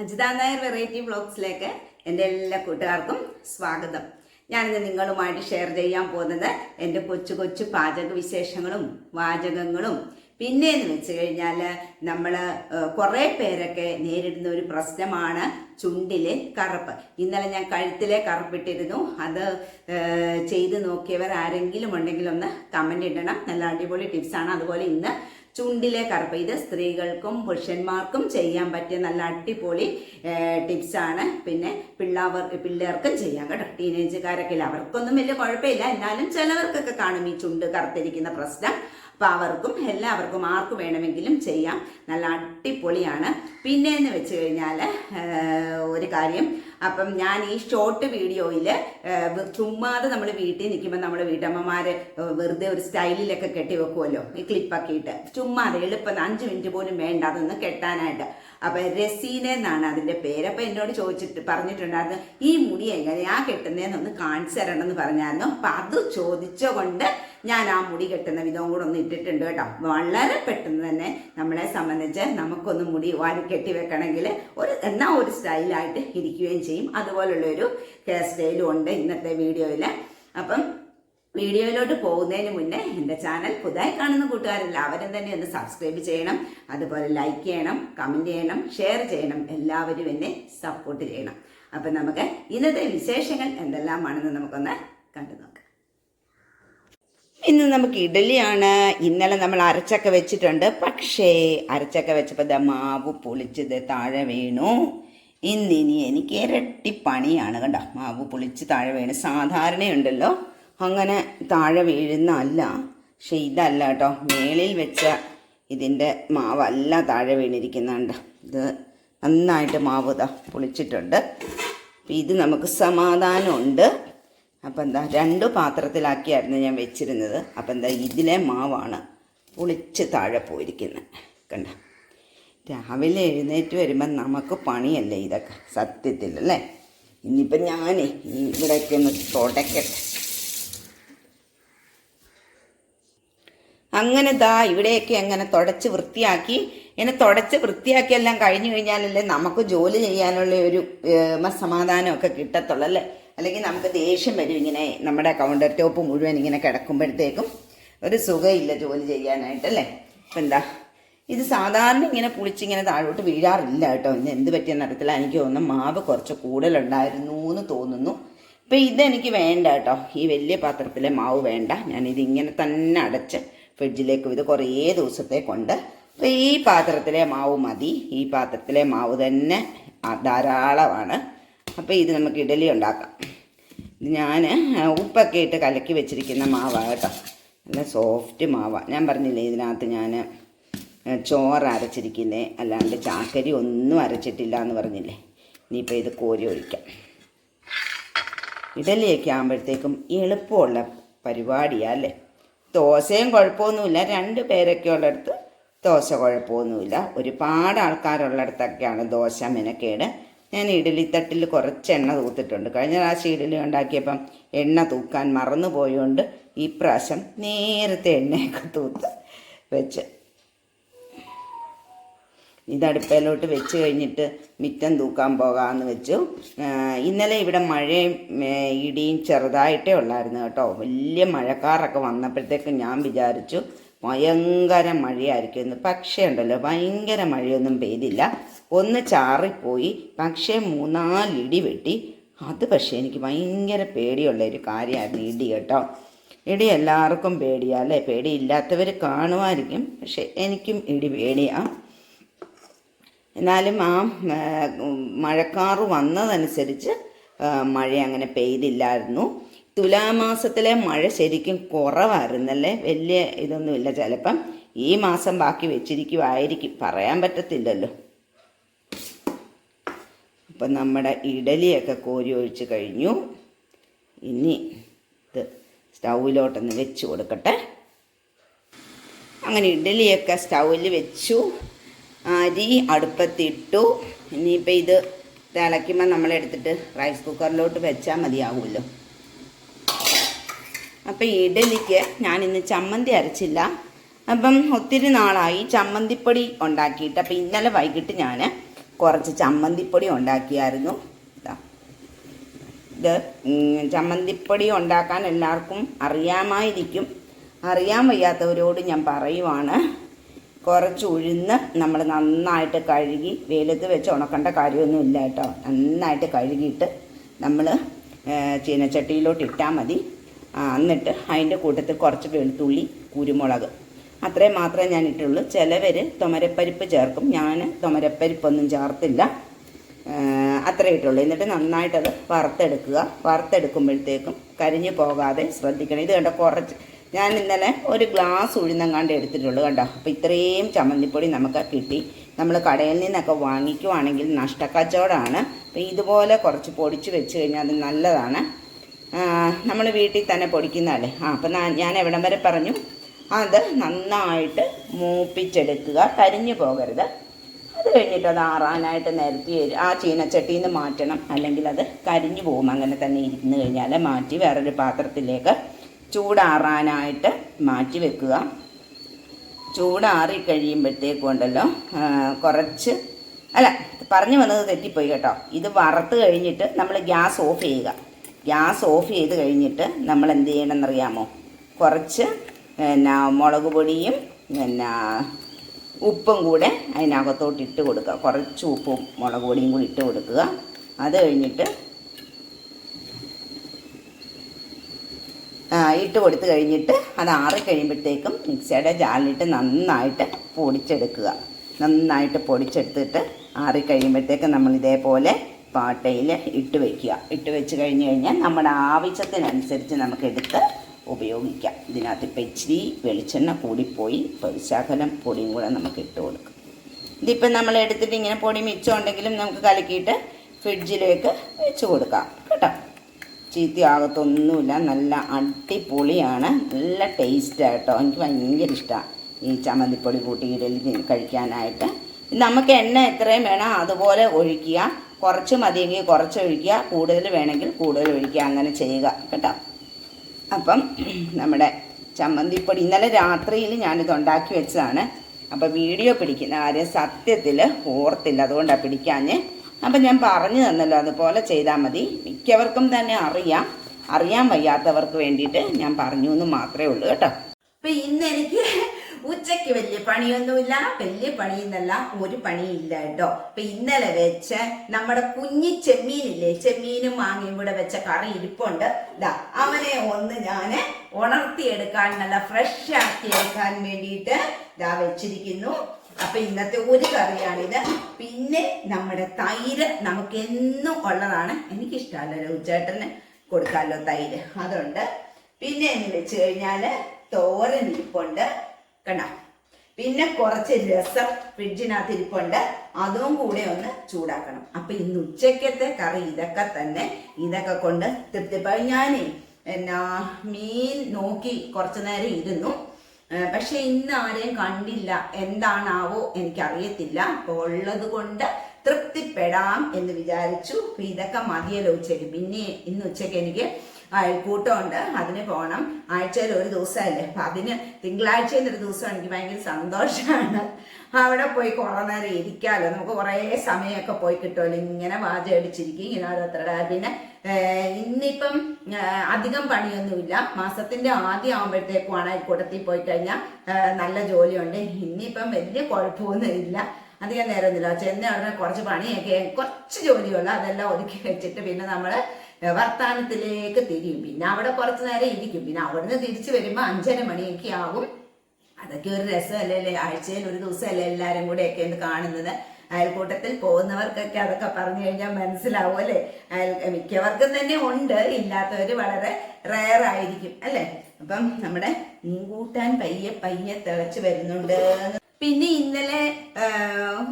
Ajitha Nair variety വ്ളോഗ്സിലേക്ക് എന്റെ എല്ലാ കൂട്ടുകാർക്കും സ്വാഗതം. ഞാനിന്ന് നിങ്ങളുമായിട്ട് ഷെയർ ചെയ്യാൻ പോകുന്നത് എന്റെ കൊച്ചു കൊച്ചു പാചക വിശേഷങ്ങളും വാചകങ്ങളും. പിന്നെ എന്ന് വെച്ച് കഴിഞ്ഞാൽ നമ്മൾ കുറേ പേരൊക്കെ നേരിടുന്ന ഒരു പ്രശ്നമാണ് ചുണ്ടിലെ കറുപ്പ്. ഇന്നലെ ഞാൻ കഴുത്തിലെ കറുപ്പിട്ടിരുന്നു. അത് ചെയ്ത് നോക്കിയവർ ആരെങ്കിലും ഉണ്ടെങ്കിൽ ഒന്ന് കമന്റ് ഇടണം. നല്ല അടിപൊളി ടിപ്സാണ് അതുപോലെ ഇന്ന് ചുണ്ടിലെ കറുപ്പ്. ഇത് സ്ത്രീകൾക്കും പുരുഷന്മാർക്കും ചെയ്യാൻ പറ്റിയ നല്ല അടിപൊളി ടിപ്സാണ് പിന്നെ പിള്ളാവർ പിള്ളേർക്കും ചെയ്യാം കേട്ടോ. ടീനേജുകാരൊക്കെ അവർക്കൊന്നും വലിയ കുഴപ്പമില്ല. എന്നാലും ചിലവർക്കൊക്കെ കാണും ഈ ചുണ്ട് കറുത്തിരിക്കുന്ന പ്രശ്നം. അപ്പോൾ അവർക്കും എല്ലാവർക്കും ആർക്ക് വേണമെങ്കിലും ചെയ്യാം. നല്ല അടിപൊളിയാണ്. പിന്നെ എന്ന് വെച്ച് കഴിഞ്ഞാൽ ഒരു കാര്യം അപ്പം ഞാൻ ഈ ഷോർട്ട് വീഡിയോയിൽ ചുമ്മാതെ നമ്മൾ വീട്ടിൽ നിൽക്കുമ്പോൾ നമ്മൾ വീട്ടമ്മമാർ വെറുതെ ഒരു സ്റ്റൈലിലൊക്കെ കെട്ടി വെക്കുമല്ലോ ഈ ക്ലിപ്പൊക്കെ ഇട്ട്. ചുമ്മാതെ എളുപ്പം അഞ്ച് മിനിറ്റ് പോലും വേണ്ട അതൊന്ന് കെട്ടാനായിട്ട്. അപ്പം രസീന എന്നാണ് അതിന്റെ പേര്. അപ്പം എന്നോട് ചോദിച്ചിട്ട് പറഞ്ഞിട്ടുണ്ടായിരുന്നു ഈ മുടി ആ കെട്ടുന്നതെന്നൊന്ന് കാണിച്ചു തരണം എന്ന് പറഞ്ഞായിരുന്നു. അപ്പം അത് ചോദിച്ചുകൊണ്ട് ഞാൻ ആ മുടി കെട്ടുന്ന വിധവും കൂടെ ഒന്ന് ഇട്ടിട്ടുണ്ട് കേട്ടോ. വളരെ പെട്ടെന്ന് തന്നെ നമ്മളെ സംബന്ധിച്ച് നമുക്കൊന്ന് മുടി വാരി കെട്ടി വെക്കണമെങ്കിൽ ഒരു എന്നാ ഒരു സ്റ്റൈലായിട്ട് ഇരിക്കുകയും ചെയ്യും. അതുപോലുള്ള ഒരു ഹെയർ സ്റ്റൈലും ഉണ്ട് ഇന്നത്തെ വീഡിയോയിൽ അപ്പം വീഡിയോയിലോട്ട് പോകുന്നതിന് മുന്നേ എന്റെ ചാനൽ പുതുതായി കാണുന്ന കൂട്ടുകാരെല്ലാവരും തന്നെ ഒന്ന് സബ്സ്ക്രൈബ് ചെയ്യണം. അതുപോലെ ലൈക്ക് ചെയ്യണം കമന്റ് ചെയ്യണം ഷെയർ ചെയ്യണം. എല്ലാവരും എന്നെ സപ്പോർട്ട് ചെയ്യണം. അപ്പം നമുക്ക് ഇന്നത്തെ വിശേഷങ്ങൾ എന്തെല്ലാമാണെന്ന് നമുക്കൊന്ന് കണ്ടു നോക്കാം. ഇന്ന് നമുക്ക് ഇഡലിയാണ് ഇന്നലെ നമ്മൾ അരച്ചൊക്കെ വെച്ചിട്ടുണ്ട്. പക്ഷേ അരച്ചൊക്കെ വെച്ചപ്പോൾ ദ മാവ് പൊളിച്ചത് താഴെ വീണു. ഇന്നിനി എനിക്ക് ഇരട്ടി പണിയാണ് കണ്ടോ. മാവ് പൊളിച്ച് താഴെ വീണ്. സാധാരണയുണ്ടല്ലോ. അങ്ങനെ താഴെ വീഴുന്ന അല്ല. പക്ഷെ ഇതല്ല കേട്ടോ. മേളിൽ വെച്ച ഇതിന്റെ മാവല്ല താഴെ വീണിരിക്കുന്നുണ്ട്. ഇത് നന്നായിട്ട് മാവ് ഇതാ പൊളിച്ചിട്ടുണ്ട്. ഇത് നമുക്ക് സമാധാനമുണ്ട്. അപ്പം എന്താ രണ്ട് പാത്രത്തിലാക്കിയായിരുന്നു ഞാൻ വെച്ചിരുന്നത്. അപ്പം എന്താ ഇതിലെ മാവാണ് പൊളിച്ച് താഴെ പോയിരിക്കുന്നത് കണ്ട? രാവിലെ എഴുന്നേറ്റ് വരുമ്പം നമുക്ക് പണിയല്ലേ ഇതൊക്കെ? സത്യത്തിൽ അല്ലേ ഇനിയിപ്പം ഞാൻ ഇവിടെയൊക്കെ ഒന്ന് തുടക്കട്ടെ അങ്ങനെ ദാ ഇവിടെയൊക്കെ അങ്ങനെ തുടച്ച് വൃത്തിയാക്കി. ഇങ്ങനെ തുടച്ച് വൃത്തിയാക്കിയെല്ലാം കഴിഞ്ഞു കഴിഞ്ഞാലല്ലേ നമുക്ക് ജോലി ചെയ്യാനുള്ള ഒരു സമാധാനമൊക്കെ കിട്ടത്തുള്ളൂ അല്ലേ? അല്ലെങ്കിൽ നമുക്ക് ദേഷ്യം വരും ഇങ്ങനെ നമ്മുടെ കൗണ്ടർ ടോപ്പ് മുഴുവൻ ഇങ്ങനെ കിടക്കുമ്പോഴത്തേക്കും ഒരു സുഖമില്ല ജോലി ചെയ്യാനായിട്ട് അല്ലേ? അപ്പം എന്താ? ഇത് സാധാരണ ഇങ്ങനെ പുളിച്ചിങ്ങനെ താഴോട്ട് വീഴാറില്ല കേട്ടോ. ഇന്ന് എന്ത് പറ്റിയെന്ന് അറിയത്തില്ല. എനിക്ക് തോന്നുന്നു മാവ് കുറച്ച് കൂടുതലുണ്ടായിരുന്നു എന്ന് തോന്നുന്നു. ഇപ്പം ഇതെനിക്ക് വേണ്ട കേട്ടോ. ഈ വലിയ പാത്രത്തിലെ മാവ് വേണ്ട. ഞാനിത് ഇങ്ങനെ തന്നെ അടച്ച് ഫ്രിഡ്ജിലേക്ക് ഇത് കുറേ കൊണ്ട്. അപ്പോൾ ഈ പാത്രത്തിലെ മാവ് മതി. ഈ പാത്രത്തിലെ മാവ് തന്നെ ധാരാളമാണ്. അപ്പോൾ ഇത് നമുക്ക് ഇഡലി ഉണ്ടാക്കാം. ഇത് ഞാൻ ഉപ്പൊക്കെ ഇട്ട് കലക്കി വെച്ചിരിക്കുന്ന മാവാണ് കേട്ടോ. നല്ല സോഫ്റ്റ് മാവാണ് ഞാൻ പറഞ്ഞില്ലേ ഇതിനകത്ത് ഞാൻ ചോറ് അരച്ചിരിക്കുന്നേ. അല്ലാണ്ട് ചാക്കരി ഒന്നും അരച്ചിട്ടില്ല എന്ന് പറഞ്ഞില്ലേ. ഇനിയിപ്പോൾ ഇത് കോരി ഒഴിക്കാം. ഇഡലിയൊക്കെ ആകുമ്പോഴത്തേക്കും എളുപ്പമുള്ള പരിപാടിയാണ് അല്ലേ? ദോശയും കുഴപ്പമൊന്നുമില്ല. രണ്ട് പേരൊക്കെ ഉള്ളിടത്ത് ദോശ കുഴപ്പമൊന്നുമില്ല. ഒരുപാട് ആൾക്കാരുള്ളിടത്തൊക്കെയാണ് ദോശ മെനക്കേട്. ഞാൻ ഇഡലിത്തട്ടിൽ കുറച്ച് എണ്ണ തൂത്തിട്ടുണ്ട്. കഴിഞ്ഞ പ്രാവശ്യം ഇഡലി ഉണ്ടാക്കിയപ്പം എണ്ണ തൂക്കാൻ മറന്നു പോയോണ്ട് ഈ പ്രാവശ്യം നേരത്തെ എണ്ണയൊക്കെ തൂത്ത് വെച്ച് ഇത് അടുപ്പയിലോട്ട് വെച്ച് കഴിഞ്ഞിട്ട് മിറ്റം തൂക്കാൻ പോകാമെന്ന് വെച്ചു. ഇന്നലെ ഇവിടെ മഴയും ഇടിയും ചെറുതായിട്ടേ ഉള്ളായിരുന്നു കേട്ടോ. വലിയ മഴക്കാറൊക്കെ വന്നപ്പോഴത്തേക്കും ഞാൻ വിചാരിച്ചു ഭയങ്കര മഴയായിരിക്കും എന്ന്. പക്ഷേ ഉണ്ടല്ലോ ഭയങ്കര മഴയൊന്നും പെയ്തില്ല. ഒന്ന് ചാറിപ്പോയി പക്ഷേ മൂന്നാലിടി വെട്ടി. അത് പക്ഷേ എനിക്ക് ഭയങ്കര പേടിയുള്ള ഒരു കാര്യമായിരുന്നു ഇടി കേട്ടോ. ഇടി എല്ലാവർക്കും പേടിയാ അല്ലേ? പേടിയില്ലാത്തവർ കാണുമായിരിക്കും പക്ഷെ എനിക്കും ഇടി പേടിയാണ് എന്നാലും ആ മഴക്കാറ് വന്നതനുസരിച്ച് മഴ അങ്ങനെ പെയ്തില്ലായിരുന്നു. തുലാമാസത്തിലെ മഴ ശരിക്കും കുറവായിരുന്നല്ലേ? വലിയ ഇതൊന്നുമില്ല ചിലപ്പം. ഈ മാസം ബാക്കി വെച്ചിരിക്കുമായിരിക്കും പറയാൻ പറ്റത്തില്ലല്ലോ. അപ്പം നമ്മുടെ ഇഡലിയൊക്കെ കോരി ഒഴിച്ച് കഴിഞ്ഞു. ഇനി ഇത് സ്റ്റൗവിലോട്ടൊന്ന് വെച്ച് കൊടുക്കട്ടെ. അങ്ങനെ ഇഡലിയൊക്കെ സ്റ്റൗവിൽ വെച്ചു. അരി അടുപ്പത്തിട്ടു. ഇനിയിപ്പോൾ ഇത് തിളയ്ക്കുമ്പോൾ നമ്മളെടുത്തിട്ട് റൈസ് കുക്കറിലോട്ട് വെച്ചാൽ മതിയാവുമല്ലോ. അപ്പം ഇഡലിക്ക് ഞാൻ ഇന്ന് ചമ്മന്തി അരച്ചില്ല. അപ്പം ഒത്തിരി നാളായി ചമ്മന്തിപ്പൊടി ഉണ്ടാക്കിയിട്ട്. അപ്പം ഇന്നലെ വൈകിട്ട് ഞാൻ കുറച്ച് ചമ്മന്തിപ്പൊടി ഉണ്ടാക്കിയായിരുന്നു. ഇത് ചമ്മന്തിപ്പൊടി ഉണ്ടാക്കാൻ എല്ലാവർക്കും അറിയാമായിരിക്കും. അറിയാൻ വയ്യാത്തവരോട് ഞാൻ പറയുവാണ്. കുറച്ച് ഉഴുന്ന് നമ്മൾ നന്നായിട്ട് കഴുകി വെയിലത്ത് വെച്ച് ഉണക്കേണ്ട കാര്യമൊന്നുമില്ല കേട്ടോ. നന്നായിട്ട് കഴുകിയിട്ട് നമ്മൾ ചീനച്ചട്ടിയിലോട്ട് ഇട്ടാൽ മതി. എന്നിട്ട് അതിന്റെ കൂട്ടത്തിൽ കുറച്ച് വെളുത്തുള്ളി കുരുമുളക്. അത്രയും മാത്രമേ ഞാൻ ഇട്ടുള്ളൂ ചിലവർ തുമരപ്പരിപ്പ് ചേർക്കും. ഞാൻ തുമരപ്പരിപ്പൊന്നും ചേർത്തില്ല. അത്രേ ഇട്ടുള്ളൂ. എന്നിട്ട് നന്നായിട്ടത് വറുത്തെടുക്കുക. വറുത്തെടുക്കുമ്പോഴത്തേക്കും കരിഞ്ഞു പോകാതെ ശ്രദ്ധിക്കണം. ഇത് കണ്ട കുറച്ച് ഞാൻ ഇന്നലെ ഒരു ഗ്ലാസ് ഉഴുന്നങ്ങാണ്ട് എടുത്തിട്ടുള്ളൂ കണ്ടോ? അപ്പോൾ ഇത്രയും ചമ്മന്തിപ്പൊടി നമുക്ക് കിട്ടി. നമ്മൾ കടയിൽ നിന്നൊക്കെ വാങ്ങിക്കുവാണെങ്കിൽ നഷ്ടക്കച്ചവടമാണ്. അപ്പോൾ ഇതുപോലെ കുറച്ച് പൊടിച്ച് വെച്ച് കഴിഞ്ഞാൽ അത് നല്ലതാണ്. നമ്മൾ വീട്ടിൽ തന്നെ പൊടിക്കുന്നതല്ലേ? ആ അപ്പം ഞാൻ എവിടം വരെ പറഞ്ഞു? അത് നന്നായിട്ട് മൂപ്പിച്ചെടുക്കുക. കരിഞ്ഞു പോകരുത്. അത് കഴിഞ്ഞിട്ട് അത് ആറാനായിട്ട് നിരത്തി. ആ ചീനച്ചട്ടിയിൽ നിന്ന് മാറ്റണം. അല്ലെങ്കിൽ അത് കരിഞ്ഞു പോകും. അങ്ങനെ തന്നെ ഇരുന്ന് കഴിഞ്ഞാൽ മാറ്റി വേറൊരു പാത്രത്തിലേക്ക് ചൂടാറാനായിട്ട് മാറ്റി വെക്കുക. ചൂടാറി കഴിയുമ്പോഴത്തേക്കുണ്ടല്ലോ ആ, കുറച്ച് അല്ല പറഞ്ഞു വന്നത് തെറ്റിപ്പോയി കേട്ടോ. ഇത് വറുത്ത് കഴിഞ്ഞിട്ട് നമ്മൾ ഗ്യാസ് ഓഫ് ചെയ്യുക. ഗ്യാസ് ഓഫ് ചെയ്ത് കഴിഞ്ഞിട്ട് നമ്മൾ എന്ത് ചെയ്യണമെന്നറിയാമോ? കുറച്ച് പിന്നെ മുളക് പൊടിയും പിന്നെ ഉപ്പും കൂടെ അതിനകത്തോട്ട് ഇട്ട് കൊടുക്കുക. കുറച്ച് ഉപ്പും മുളക് പൊടിയും കൂടി ഇട്ട് കൊടുക്കുക. അത് കഴിഞ്ഞിട്ട് ഇട്ട് കൊടുത്ത് കഴിഞ്ഞിട്ട് അത് ആറി കഴിയുമ്പോഴത്തേക്കും മിക്സിയുടെ ജാലിലിട്ട് നന്നായിട്ട് പൊടിച്ചെടുക്കുക. നന്നായിട്ട് പൊടിച്ചെടുത്തിട്ട് ആറി കഴിയുമ്പോഴത്തേക്കും നമ്മൾ ഇതേപോലെ പാട്ടയിൽ ഇട്ട് വയ്ക്കുക ഇട്ട് വെച്ച് കഴിഞ്ഞ് കഴിഞ്ഞാൽ നമ്മുടെ ആവശ്യത്തിനനുസരിച്ച് നമുക്കെടുത്ത് ഉപയോഗിക്കാം. ഇതിനകത്ത് ഇപ്പം ഇച്ചിരി വെളിച്ചെണ്ണ കൂടിപ്പോയി. ഇപ്പോൾ വിശാഖലം പൊടിയും കൂടെ നമുക്ക് ഇട്ട് കൊടുക്കും. ഇതിപ്പം നമ്മൾ എടുത്തിട്ട് ഇങ്ങനെ പൊടി മിച്ചമുണ്ടെങ്കിലും നമുക്ക് കലക്കിയിട്ട് ഫ്രിഡ്ജിലേക്ക് വെച്ച് കൊടുക്കാം. ചീത്തയാകത്തൊന്നുമില്ല. നല്ല അടിപൊളിയാണ്. നല്ല ടേസ്റ്റാണ് എനിക്ക് ഭയങ്കര ഇഷ്ടമാണ് ഈ ചമ്മന്തിപ്പൊടി കൂട്ടി കഴിക്കാനായിട്ട്. നമുക്ക് എണ്ണ എത്രയും വേണം അതുപോലെ ഒഴിക്കുക. കുറച്ച് മതിയെങ്കിൽ കുറച്ച് ഒഴിക്കുക. കൂടുതൽ വേണമെങ്കിൽ കൂടുതൽ ഒഴിക്കുക. അങ്ങനെ ചെയ്യുക. കേട്ടോ? അപ്പം നമ്മുടെ ചമ്മന്തിപ്പൊടി ഇന്നലെ രാത്രിയിൽ ഞാനിത് ഉണ്ടാക്കി വെച്ചതാണ്. അപ്പോൾ വീഡിയോ പിടിക്കുന്ന ആരെ സത്യത്തിൽ ഓർത്തില്ല. അതുകൊണ്ടാണ് പിടിക്കാഞ്ഞ്. അപ്പം ഞാൻ പറഞ്ഞു തന്നല്ലോ അതുപോലെ ചെയ്താൽ മതി. മിക്കവർക്കും തന്നെ അറിയാം. അറിയാൻ വയ്യാത്തവർക്ക് വേണ്ടിയിട്ട് ഞാൻ പറഞ്ഞു എന്ന് മാത്രമേ ഉള്ളൂ കേട്ടോ. അപ്പം ഇന്ന് എനിക്ക് ഉച്ചയ്ക്ക് വലിയ പണിയൊന്നുമില്ല. വലിയ പണിയെന്നല്ല ഒരു പണിയില്ല കേട്ടോ. അപ്പൊ ഇന്നലെ വെച്ച നമ്മുടെ കുഞ്ഞി ചെമ്മീനില്ലേ ചെമ്മീനും മാങ്ങയും കൂടെ വെച്ച കറി ഇരിപ്പുണ്ട്. ഇതാ അവനെ ഒന്ന് ഞാൻ ഉണർത്തിയെടുക്കാൻ നല്ല ഫ്രഷ് ആക്കി എടുക്കാൻ വേണ്ടിയിട്ട് ഇതാ വെച്ചിരിക്കുന്നു. അപ്പൊ ഇന്നത്തെ ഒരു കറിയാണിത്. പിന്നെ നമ്മുടെ തൈര് നമുക്ക് എന്നും ഉള്ളതാണ്. എനിക്കിഷ്ടമല്ലോ ഉച്ചേട്ടന് കൊടുക്കാമല്ലോ തൈര്. അതുണ്ട്. പിന്നെ എന്ന് വെച്ച് കഴിഞ്ഞാൽ തോരൻ ഇരിപ്പുണ്ട്. കണ്ട? പിന്നെ കുറച്ച് രസം ഫ്രിഡ്ജിനകത്ത് ഇരിപ്പുണ്ട്. അതും കൂടെ ഒന്ന് ചൂടാക്കണം. അപ്പൊ ഇന്ന് ഉച്ചക്കത്തെ കറി ഇതൊക്കെ തന്നെ. ഇതൊക്കെ കൊണ്ട് തൃപ്തിപ്പായി ഞാനേ എന്നാ മീൻ നോക്കി കുറച്ചു നേരം ഇരുന്നു. പക്ഷെ ഇന്ന് ആരെയും കണ്ടില്ല. എന്താണാവോ എനിക്കറിയത്തില്ല. അപ്പോൾ ഉള്ളത് കൊണ്ട് തൃപ്തിപ്പെടാം എന്ന് വിചാരിച്ചു. ഇതൊക്കെ മതിയല്ലോ ഉച്ചയ്ക്ക്. പിന്നെ ഇന്ന് ഉച്ചയ്ക്ക് എനിക്ക് അയൽക്കൂട്ടമുണ്ട് അതിന് പോകണം ആഴ്ചയിൽ ഒരു ദിവസമല്ലേ? അപ്പം അതിന് തിങ്കളാഴ്ചയിൽ ഒരു ദിവസം എനിക്ക് ഭയങ്കര സന്തോഷമാണ്. അവിടെ പോയി കുറേ നേരം ഇരിക്കാമല്ലോ നമുക്ക് കുറേ സമയമൊക്കെ പോയി കിട്ടുമല്ലോ. ഇങ്ങനെ വാചകം അടിച്ചിരിക്കും. ഇങ്ങനെ ഓരോരുത്തരുടെ പിന്നെ ഇന്നിപ്പം അധികം പണിയൊന്നുമില്ല. മാസത്തിന്റെ ആദ്യം ആകുമ്പോഴത്തേക്കുമാണ് അയൽക്കൂട്ടത്തിൽ പോയി കഴിഞ്ഞാൽ നല്ല ജോലിയുണ്ട്. ഇന്നിപ്പം വലിയ കുഴപ്പമൊന്നുമില്ല അധികം നേരമൊന്നുമില്ല. ചെന്ന ഉടനെ കുറച്ച് പണിയൊക്കെ കുറച്ച് ജോലിയുള്ളൂ. അതെല്ലാം ഒതുക്കി വെച്ചിട്ട് പിന്നെ നമ്മൾ വർത്താനത്തിലേക്ക് തിരിയും. പിന്നെ അവിടെ കുറച്ച് നേരം ഇരിക്കും. പിന്നെ അവിടുന്ന് തിരിച്ചു വരുമ്പോൾ അഞ്ചര മണിയൊക്കെ ആകും അതൊക്കെ ഒരു രസമല്ലേ ആഴ്ചയിൽ ഒരു ദിവസമല്ലേ എല്ലാവരും കൂടെയൊക്കെ ഒന്ന് കാണുന്നത്? അയൽക്കൂട്ടത്തിൽ പോകുന്നവർക്കൊക്കെ അതൊക്കെ പറഞ്ഞു കഴിഞ്ഞാൽ മനസ്സിലാവും അല്ലേ? അയൽ മിക്കവർക്കും തന്നെ ഉണ്ട്. ഇല്ലാത്തവർ വളരെ റയർ ആയിരിക്കും അല്ലേ? അപ്പം നമ്മുടെ മുൻകൂട്ടാൻ പയ്യെ പയ്യെ തിളച്ച് വരുന്നുണ്ട്. പിന്നെ ഇന്നലെ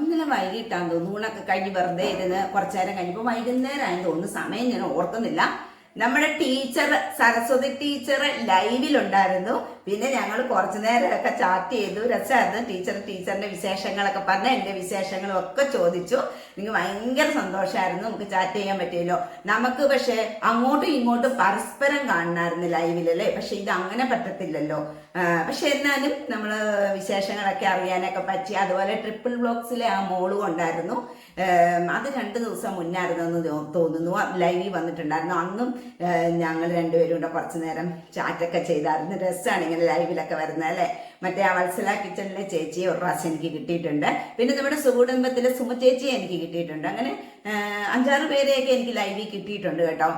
ഇന്നലെ വൈകിട്ടാന്ന് തോന്നുന്നു. ഊണൊക്കെ കഴിഞ്ഞ് വെറുതെ ഇരുന്ന് കുറച്ചു നേരം കഴിഞ്ഞപ്പോൾ വൈകുന്നേരമായി തോന്നുന്നു. സമയം ഞാൻ ഓർക്കുന്നില്ല. നമ്മുടെ ടീച്ചർ സരസ്വതി ടീച്ചർ ലൈവിലുണ്ടായിരുന്നു. പിന്നെ ഞങ്ങൾ കുറച്ചു നേരമൊക്കെ ചാറ്റ് ചെയ്തു. രസമായിരുന്നു ടീച്ചർ ടീച്ചറിന്റെ വിശേഷങ്ങളൊക്കെ പറഞ്ഞ എന്റെ വിശേഷങ്ങളും ഒക്കെ ചോദിച്ചു. എനിക്ക് ഭയങ്കര സന്തോഷമായിരുന്നു നമുക്ക് ചാറ്റ് ചെയ്യാൻ പറ്റിയല്ലോ. നമുക്ക് പക്ഷെ അങ്ങോട്ടും ഇങ്ങോട്ടും പരസ്പരം കാണണമായിരുന്നു ലൈവിലല്ലേ പക്ഷെ ഇത് അങ്ങനെ പറ്റത്തില്ലല്ലോ. പക്ഷെ എന്നാലും നമ്മൾ വിശേഷങ്ങളൊക്കെ അറിയാനൊക്കെ പറ്റി. അതുപോലെ ട്രിപ്പിൾ ബ്ലോക്സിലെ ആ മോളും ഉണ്ടായിരുന്നു അത് രണ്ട് ദിവസം മുന്നായിരുന്നു എന്ന് തോന്നുന്നു. ലൈവിൽ വന്നിട്ടുണ്ടായിരുന്നു. അന്നും ഞങ്ങൾ രണ്ടുപേരും കൂടെ കുറച്ച് നേരം ചാറ്റൊക്കെ ചെയ്തായിരുന്നു. രസമാണ് ഇങ്ങനെ ലൈവിലൊക്കെ വരുന്നത് അല്ലേ? മറ്റേ ആ വത്സല കിച്ചണിലെ ചേച്ചിയെ ഒരു പ്രാവശ്യം എനിക്ക് കിട്ടിയിട്ടുണ്ട്. പിന്നെ നമ്മുടെ സുകുടുംബത്തിലെ സുമ ചേച്ചിയെ എനിക്ക് കിട്ടിയിട്ടുണ്ട്. അങ്ങനെ അഞ്ചാറ് പേരെയൊക്കെ എനിക്ക് ലൈവിൽ കിട്ടിയിട്ടുണ്ട് കേട്ടോ.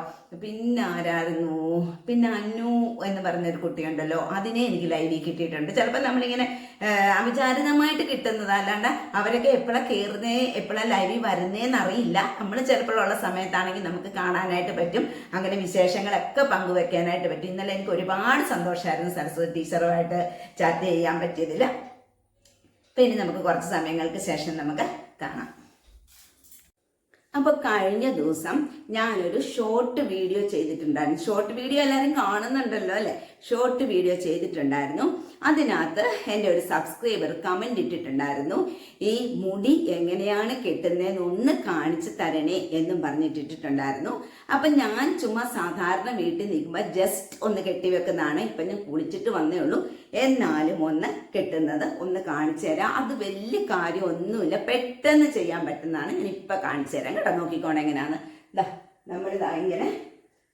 പിന്നെ ആരായിരുന്നു? പിന്നെ അന്നു എന്ന് പറഞ്ഞൊരു കുട്ടിയുണ്ടല്ലോ. അതിനെ എനിക്ക് ലൈവിൽ കിട്ടിയിട്ടുണ്ട്. ചിലപ്പോൾ നമ്മളിങ്ങനെ അവിചാരിതമായിട്ട് കിട്ടുന്നത്. അല്ലാണ്ട് അവരൊക്കെ എപ്പോഴാണ് കയറുന്നേ എപ്പോഴാണ് ലൈവിൽ വരുന്നേന്ന് അറിയില്ല നമ്മൾ ചിലപ്പോഴുള്ള സമയത്താണെങ്കിൽ നമുക്ക് കാണാനായിട്ട് പറ്റും. അങ്ങനെ വിശേഷങ്ങളൊക്കെ പങ്കുവെക്കാനായിട്ട് പറ്റും. ഇന്നലെ എനിക്ക് ഒരുപാട് സന്തോഷമായിരുന്നു സരസ്വതി ടീച്ചറുമായിട്ട് ചാറ്റ് ചെയ്യാൻ പറ്റിയതില്ല പറ്റിയതിൽ ഇനി നമുക്ക് കുറച്ച് സമയങ്ങൾക്ക് ശേഷം നമുക്ക് കാണാം. അപ്പൊ കഴിഞ്ഞ ദിവസം ഞാനൊരു ഷോർട്ട് വീഡിയോ ചെയ്തിട്ടുണ്ടായിരുന്നു. ഷോർട്ട് വീഡിയോ എല്ലാവരും കാണുന്നുണ്ടല്ലോ അല്ലെ? ഷോർട്ട് വീഡിയോ ചെയ്തിട്ടുണ്ടായിരുന്നു. അതിനകത്ത് എന്റെ ഒരു സബ്സ്ക്രൈബർ കമന്റ് ഇട്ടിട്ടുണ്ടായിരുന്നു. ഈ മുടി എങ്ങനെയാണ് കെട്ടുന്നതെന്ന് ഒന്ന് കാണിച്ചു തരണേ എന്നും പറഞ്ഞിട്ടിട്ടുണ്ടായിരുന്നു അപ്പൊ ഞാൻ ചുമ്മാ സാധാരണ വീട്ടിൽ നിൽക്കുമ്പോൾ ജസ്റ്റ് ഒന്ന് കെട്ടിവെക്കുന്നതാണ്. ഇപ്പൊ ഞാൻ കുളിച്ചിട്ട് വന്നേ ഉള്ളൂ. എന്നാലും ഒന്ന് കിട്ടുന്നത് ഒന്ന് കാണിച്ചു തരാം. അത് വലിയ കാര്യം ഒന്നുമില്ല പെട്ടെന്ന് ചെയ്യാൻ പറ്റുന്നതാണ്. ഞാൻ ഇപ്പൊ കാണിച്ചു തരാം കേട്ടോ. നോക്കിക്കോണം എങ്ങനെയാണ് ഇതാ നമ്മളിതാ ഇങ്ങനെ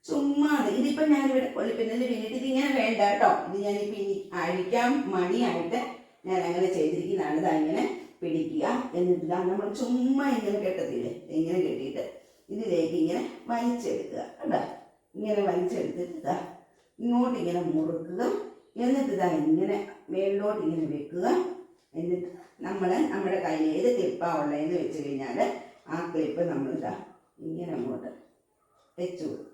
ചുമ്മാ അത്. ഇതിപ്പോ ഞാനിവിടെ കൊള്ളിപ്പിന്നൽ വീണിട്ട് ഇത് ഇങ്ങനെ വേണ്ട കേട്ടോ. ഇത് ഞാനിപ്പോ ഇനി അഴിക്കാൻ മണിയായിട്ട് ഞാൻ അങ്ങനെ ചെയ്തിരിക്കുന്നതാണ്. ഇതാ ഇങ്ങനെ പിടിക്കുക. എന്നിട്ട് നമ്മൾ ചുമ്മാ ഇങ്ങനെ കെട്ടത്തില്ലേ? ഇങ്ങനെ കെട്ടിയിട്ട് ഇതിലേക്ക് ഇങ്ങനെ വലിച്ചെടുക്കുക. കണ്ടോ? ഇങ്ങനെ വലിച്ചെടുത്തിട്ട് ഇതാ ഇങ്ങോട്ട് ഇങ്ങനെ മുറുക്കുക. എന്നിട്ട് ഇതാ ഇങ്ങനെ മേളിലോട്ട് ഇങ്ങനെ വെക്കുക. എന്നിട്ട് നമ്മൾ നമ്മുടെ കയ്യിൽ ഏത് ക്ലിപ്പാണ് ഉള്ളതെന്ന് വെച്ച് കഴിഞ്ഞാൽ ആ ക്ലിപ്പ് നമ്മളിതാ ഇങ്ങനെ അങ്ങോട്ട് വെച്ചു കൊടുക്കും.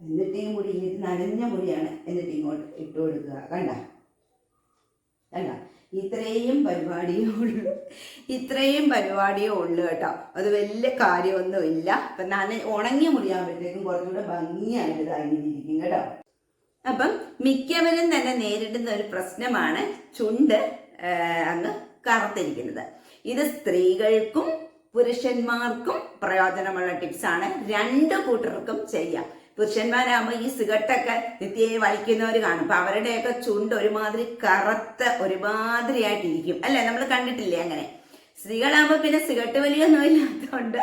എന്നിട്ട് ഈ മുടി ഇത് നനഞ്ഞ മുടിയാണ് എന്നിട്ട് ഇങ്ങോട്ട് ഇട്ട് കൊടുക്കുക. കണ്ട? കണ്ട? ഇത്രയും പരിപാടിയേ ഉള്ളൂ. ഇത്രയും പരിപാടിയേ ഉള്ളൂ കേട്ടോ. അത് വലിയ കാര്യമൊന്നുമില്ല. അപ്പം നന ഉണങ്ങിയ മുടിയാകുമ്പോഴത്തേക്കും കുറച്ചുകൂടെ ഭംഗിയായിട്ട് ഇതായിരിക്കും കേട്ടോ. അപ്പം മിക്കവരും തന്നെ നേരിടുന്ന ഒരു പ്രശ്നമാണ് ചുണ്ട് അങ്ങ് കറുത്തിരിക്കുന്നത്. ഇത് സ്ത്രീകൾക്കും പുരുഷന്മാർക്കും പ്രയോജനമുള്ള ടിപ്സാണ് രണ്ട് കൂട്ടർക്കും ചെയ്യാം. പുരുഷന്മാരാകുമ്പോൾ ഈ സിഗരറ്റൊക്കെ നിത്യയെ വലിക്കുന്നവർ കാണും. അപ്പൊ അവരുടെയൊക്കെ ചുണ്ട് ഒരുമാതിരി കറുത്ത ഒരുമാതിരിയായിട്ടിരിക്കും. അല്ലേ? നമ്മൾ കണ്ടിട്ടില്ലേ അങ്ങനെ? സ്ത്രീകളാകുമ്പോൾ പിന്നെ സിഗരറ്റ് വലിയൊന്നും ഇല്ലാത്തതുകൊണ്ട്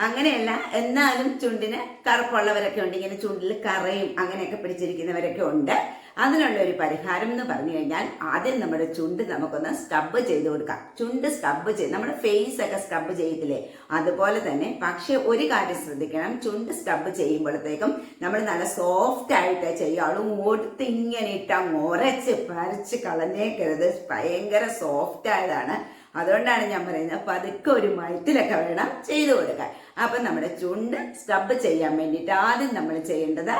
അങ്ങനെയല്ല. എന്നാലും ചുണ്ടിന് കറുപ്പുള്ളവരൊക്കെ ഉണ്ട്. ഇങ്ങനെ ചുണ്ടിൽ കറയും അങ്ങനെയൊക്കെ പിടിച്ചിരിക്കുന്നവരൊക്കെ ഉണ്ട്. അതിനുള്ള ഒരു പരിഹാരം എന്ന് പറഞ്ഞു കഴിഞ്ഞാൽ ആദ്യം നമ്മുടെ ചുണ്ട് നമുക്കൊന്ന് സ്ക്രബ് ചെയ്ത് കൊടുക്കാം. ചുണ്ട് സ്ക്രബ് ചെയ്ത് നമ്മുടെ ഫേസ് ഒക്കെ സ്ക്രബ് ചെയ്യത്തില്ലേ? അതുപോലെ തന്നെ പക്ഷെ ഒരു കാര്യം ശ്രദ്ധിക്കണം. ചുണ്ട് സ്ക്രബ് ചെയ്യുമ്പോഴത്തേക്കും നമ്മൾ നല്ല സോഫ്റ്റ് ആയിട്ട് ചെയ്യുള്ളൂ മുടുത്ത് ഇങ്ങനെ ഇട്ടാൽ മുരച്ച് പരച്ച് കളഞ്ഞേക്കരുത്. ഭയങ്കര സോഫ്റ്റ് ആയതാണ്. അതുകൊണ്ടാണ് ഞാൻ പറയുന്നത് പതുക്കെ ഒരു മയത്തിലൊക്കെ വേണം ചെയ്തു കൊടുക്കാൻ. അപ്പൊ നമ്മുടെ ചുണ്ട് സ്റ്റബ് ചെയ്യാൻ വേണ്ടിയിട്ട് ആദ്യം നമ്മൾ ചെയ്യേണ്ടത്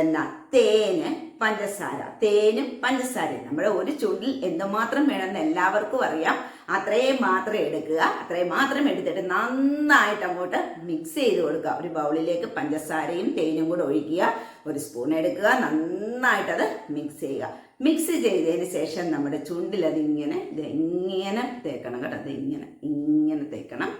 എന്നാ തേന് പഞ്ചസാര. തേനും പഞ്ചസാരയും. നമ്മുടെ ഒരു ചുണ്ടിൽ എന്തുമാത്രം വേണമെന്ന് എല്ലാവർക്കും അറിയാം. അത്രയും മാത്രം എടുക്കുക. അത്രയും മാത്രം എടുത്തിട്ട് നന്നായിട്ട് അങ്ങോട്ട് മിക്സ് ചെയ്ത് കൊടുക്കുക. ഒരു ബൗളിലേക്ക് പഞ്ചസാരയും തേനും കൂടെ ഒഴിക്കുക. ഒരു സ്പൂൺ എടുക്കുക. നന്നായിട്ടത് മിക്സ് ചെയ്യുക. മിക്സ് ചെയ്തതിന് ശേഷം നമ്മുടെ ചുണ്ടിൽ അത് ഇങ്ങനെ തേക്കണം കേട്ടോ. അത് ഇങ്ങനെ ഇങ്ങനെ തേക്കണം.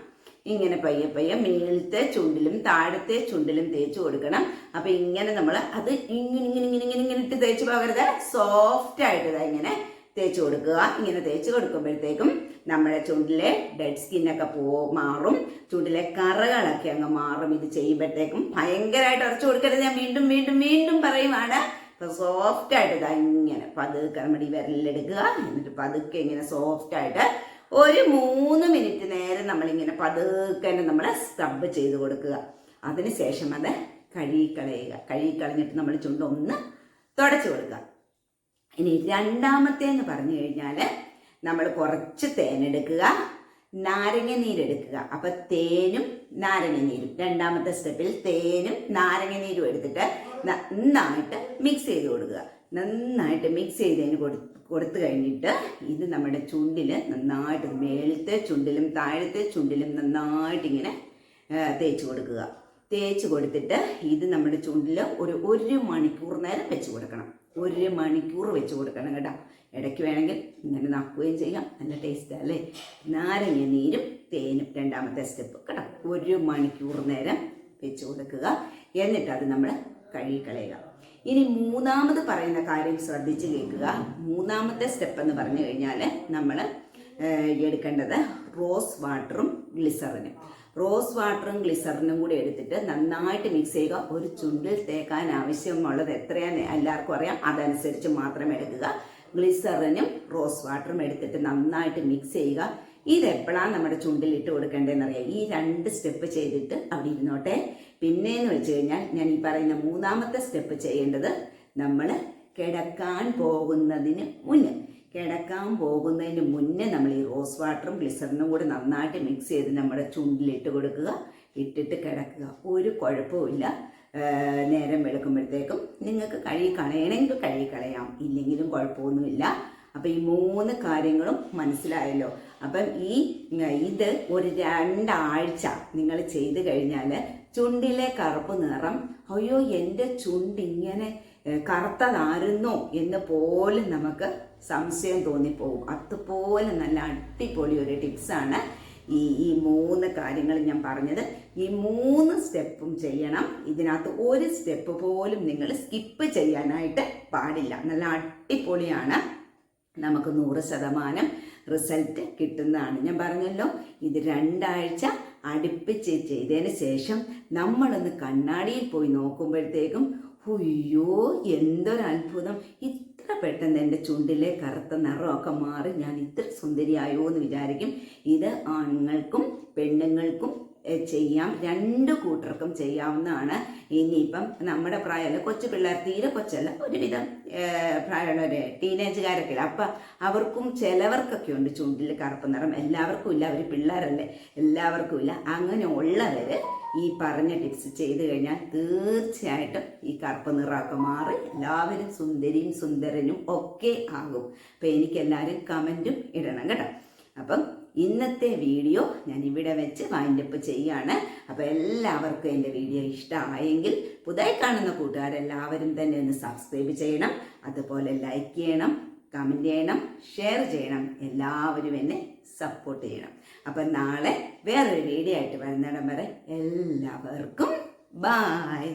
ഇങ്ങനെ പയ്യെ പയ്യെ മേളത്തെ ചുണ്ടിലും താഴത്തെ ചുണ്ടിലും തേച്ച് കൊടുക്കണം. അപ്പൊ ഇങ്ങനെ നമ്മൾ അത് ഇങ്ങനെ ഇങ്ങനെ ഇങ്ങനെ ഇങ്ങനെ ഇങ്ങനെ ഇട്ട് തേച്ച് പോകരുത് സോഫ്റ്റ് ആയിട്ട് ഇങ്ങനെ തേച്ച് കൊടുക്കുക. ഇങ്ങനെ തേച്ച് കൊടുക്കുമ്പോഴത്തേക്കും നമ്മുടെ ചുണ്ടിലെ ഡെഡ് സ്കിന്നൊക്കെ പോ മാറും. ചുണ്ടിലെ കറകളൊക്കെ അങ്ങ് മാറും. ഇത് ചെയ്യുമ്പോഴത്തേക്കും ഭയങ്കരമായിട്ട് ഉറച്ചു കൊടുക്കരുത്. ഞാൻ വീണ്ടും വീണ്ടും വീണ്ടും പറയുവാണ്. സോഫ്റ്റ് ആയിട്ട് ഇതാ ഇങ്ങനെ പതുക്കെ നമ്മുടെ ഈ വിരലെടുക്കുക എന്നിട്ട് പതുക്കെ ഇങ്ങനെ സോഫ്റ്റ് ആയിട്ട് ഒരു മൂന്ന് മിനിറ്റ് നേരം നമ്മളിങ്ങനെ പതുക്കെ നമ്മൾ സ്ക്രബ് ചെയ്ത് കൊടുക്കുക. അതിനുശേഷം അത് കഴുകിക്കളയുക. കഴുകിക്കളഞ്ഞിട്ട് നമ്മൾ ചുണ്ട് ഒന്ന് തുടച്ചു കൊടുക്കുക. ഇനി രണ്ടാമത്തേന്ന് പറഞ്ഞു കഴിഞ്ഞാൽ നമ്മൾ കുറച്ച് തേനെടുക്കുക നാരങ്ങ നീരെടുക്കുക അപ്പം തേനും നാരങ്ങ നീരും. രണ്ടാമത്തെ സ്റ്റെപ്പിൽ തേനും നാരങ്ങ നീരും എടുത്തിട്ട് നന്നായിട്ട് മിക്സ് ചെയ്ത് കൊടുക്കുക. നന്നായിട്ട് മിക്സ് ചെയ്തതിന് കൊടു കൊടുത്തു കഴിഞ്ഞിട്ട് ഇത് നമ്മുടെ ചുണ്ടിൽ നന്നായിട്ട് മേളത്തെ ചുണ്ടിലും താഴത്തെ ചുണ്ടിലും നന്നായിട്ട് ഇങ്ങനെ തേച്ച് കൊടുക്കുക. തേച്ച് കൊടുത്തിട്ട് ഇത് നമ്മുടെ ചുണ്ടിൽ ഒരു ഒരു മണിക്കൂർ നേരം വെച്ച് കൊടുക്കണം. ഒരു മണിക്കൂർ വെച്ച് കൊടുക്കണം കേട്ടോ. ഇടയ്ക്ക് വേണമെങ്കിൽ ഇങ്ങനെ നക്കുകയും ചെയ്യാം. നല്ല ടേസ്റ്റ് അല്ലേ? നാരങ്ങ നീരും തേനും രണ്ടാമത്തെ സ്റ്റെപ്പ് കേട്ടോ. ഒരു മണിക്കൂർ നേരം വെച്ച് കൊടുക്കുക. എന്നിട്ട് അത് നമ്മൾ കഴുകിക്കളയുക. ഇനി മൂന്നാമത് പറയുന്ന കാര്യം ശ്രദ്ധിച്ച് കേൾക്കുക. മൂന്നാമത്തെ സ്റ്റെപ്പ് എന്ന് പറഞ്ഞു കഴിഞ്ഞാൽ നമ്മൾ എടുക്കേണ്ടത് റോസ് വാട്ടറും ഗ്ലിസറിനും റോസ് വാട്ടറും ഗ്ലിസറിനും കൂടി എടുത്തിട്ട് നന്നായിട്ട് മിക്സ് ചെയ്യുക. ഒരു ചുണ്ടിൽ തേക്കാൻ ആവശ്യമുള്ളത് എത്രയാണ് എല്ലാവർക്കും അറിയാം. അതനുസരിച്ച് മാത്രം എടുക്കുക. ഗ്ലിസറിനും റോസ് വാട്ടറും എടുത്തിട്ട് നന്നായിട്ട് മിക്സ് ചെയ്യുക. ഇതെപ്പോഴാണ് നമ്മുടെ ചുണ്ടിൽ ഇട്ട് കൊടുക്കേണ്ടതെന്ന് അറിയാം ഈ രണ്ട് സ്റ്റെപ്പ് ചെയ്തിട്ട് അവിടെ ഇരുന്നോട്ടെ. പിന്നെയെന്ന് വെച്ച് കഴിഞ്ഞാൽ ഞാൻ ഈ പറയുന്ന മൂന്നാമത്തെ സ്റ്റെപ്പ് ചെയ്യേണ്ടത് നമ്മൾ കിടക്കാൻ പോകുന്നതിന് മുന്നേ കിടക്കാൻ പോകുന്നതിന് മുന്നേ നമ്മൾ ഈ റോസ് വാട്ടറും ഗ്ലിസറിനും കൂടി നന്നായിട്ട് മിക്സ് ചെയ്ത് നമ്മുടെ ചുണ്ടിലിട്ട് കൊടുക്കുക. ഇട്ടിട്ട് കിടക്കുക. ഒരു കുഴപ്പമില്ല നേരം വെളുക്കുമ്പോഴത്തേക്കും നിങ്ങൾക്ക് കഴുകി കളയണമെങ്കിൽ കഴുകി കളയാം. ഇല്ലെങ്കിലും കുഴപ്പമൊന്നുമില്ല. അപ്പം ഈ മൂന്ന് കാര്യങ്ങളും മനസ്സിലായല്ലോ. അപ്പം ഈ ഇത് ഒരു രണ്ടാഴ്ച നിങ്ങൾ ചെയ്ത് കഴിഞ്ഞാൽ ചുണ്ടിലെ കറുപ്പ് നിറം അയ്യോ എന്റെ ചുണ്ടിങ്ങനെ ഇങ്ങനെ കറുത്തതായിരുന്നോ എന്ന് പോലും നമുക്ക് സംശയം തോന്നിപ്പോകും. അതുപോലെ നല്ല അടിപൊളി ഒരു ടിപ്സാണ് ഈ ഈ മൂന്ന് കാര്യങ്ങൾ ഞാൻ പറഞ്ഞത്. ഈ മൂന്ന് സ്റ്റെപ്പും ചെയ്യണം. ഇതിനകത്ത് ഒരു സ്റ്റെപ്പ് പോലും നിങ്ങൾ സ്കിപ്പ് ചെയ്യാനായിട്ട് പാടില്ല. നല്ല അടിപൊളിയാണ്. നമുക്ക് നൂറ് ശതമാനം റിസൾട്ട് കിട്ടുന്നതാണ്. ഞാൻ പറഞ്ഞല്ലോ ഇത് രണ്ടാഴ്ച അടുപ്പിച്ച് ചെയ്തതിന് ശേഷം നമ്മളൊന്ന് കണ്ണാടിയിൽ പോയി നോക്കുമ്പോഴത്തേക്കും അയ്യോ എന്തൊരത്ഭുതം. ഇത്ര പെട്ടെന്ന് എന്റെ ചുണ്ടിലെ കറുത്ത നിറമൊക്കെ മാറി ഞാൻ ഇത്ര സുന്ദരിയായോ എന്ന് വിചാരിക്കും. ഇത് ആണുങ്ങൾക്കും പെണ്ണുങ്ങൾക്കും ചെയ്യാം. രണ്ട് കൂട്ടർക്കും ചെയ്യാവുന്നതാണ്. ഇനിയിപ്പം നമ്മുടെ പ്രായമല്ല? കൊച്ചു പിള്ളേർ തീരെ കൊച്ചല്ല. ഒരുവിധം പ്രായമുള്ളവർ ടീനേജുകാരൊക്കെ അപ്പം അവർക്കും ചിലവർക്കൊക്കെ ഉണ്ട് ചുണ്ടിൽ കറുപ്പ് നിറം. എല്ലാവർക്കും ഇല്ല. അവർ പിള്ളേരല്ലേ? എല്ലാവർക്കും ഇല്ല. അങ്ങനെ ഉള്ളവർ ഈ പറഞ്ഞ ടിപ്സ് ചെയ്ത് കഴിഞ്ഞാൽ തീർച്ചയായിട്ടും ഈ കറുപ്പ് നിറമൊക്കെ മാറി എല്ലാവരും സുന്ദരിയും സുന്ദരനും ഒക്കെ ആകും. അപ്പം എനിക്ക് എല്ലാവരും കമന്റും ഇടണം കേട്ടോ. അപ്പം ഇന്നത്തെ വീഡിയോ ഞാൻ ഇവിടെ വെച്ച് വൈൻഡപ്പ് ചെയ്യാണ്. അപ്പോൾ എല്ലാവർക്കും എന്റെ വീഡിയോ ഇഷ്ടമായെങ്കിൽ പുതിയ കാണുന്ന കൂട്ടുകാരെല്ലാവരും തന്നെ ഒന്ന് സബ്സ്ക്രൈബ് ചെയ്യണം. അതുപോലെ ലൈക്ക് ചെയ്യണം കമന്റ് ചെയ്യണം ഷെയർ ചെയ്യണം. എല്ലാവരും എന്നെ സപ്പോർട്ട് ചെയ്യണം. അപ്പം നാളെ വേറൊരു വീഡിയോ ആയിട്ട് വരുന്നിടം വരെ എല്ലാവർക്കും ബായ്